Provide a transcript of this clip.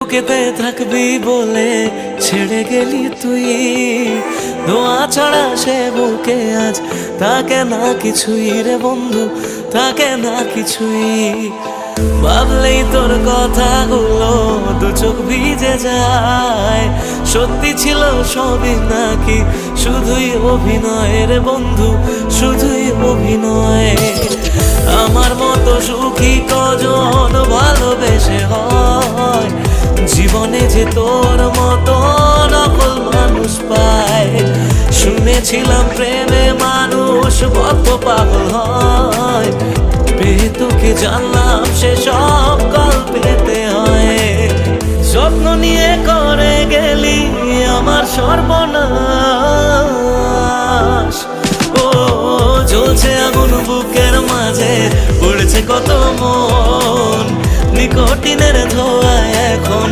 বুকেতে থাকবি বলে ছেড়ে গেলি তুই। দোয়া ছাড়া সে বুকে আজ তাকে না কিছুই রে বন্ধু, তাকে না কিছুই। ভাবলেই তোর কথাগুলো দু চোখ ভিজে যায়। সত্যি ছিল সবই নাকি শুধুই অভিনয় রে বন্ধু, শুধুই অভিনয়। আমার মতো সুখী কজন ভালোবেসে হয় জীবনে যে তোর মতো নকল মানুষ পায়। শুনেছিলাম প্রেমে মানুষ কত পাগল হয়। পেয়ে তোকে জানলাম সে সব গল্পেতে হয়। স্বপ্ন নিয়ে করে গেলি আমার সর্বনাশ। ও, জ্বলছে আগুন বুকের মাঝে, পড়েছে কত মন। নিকটিনের ধোয়া এখন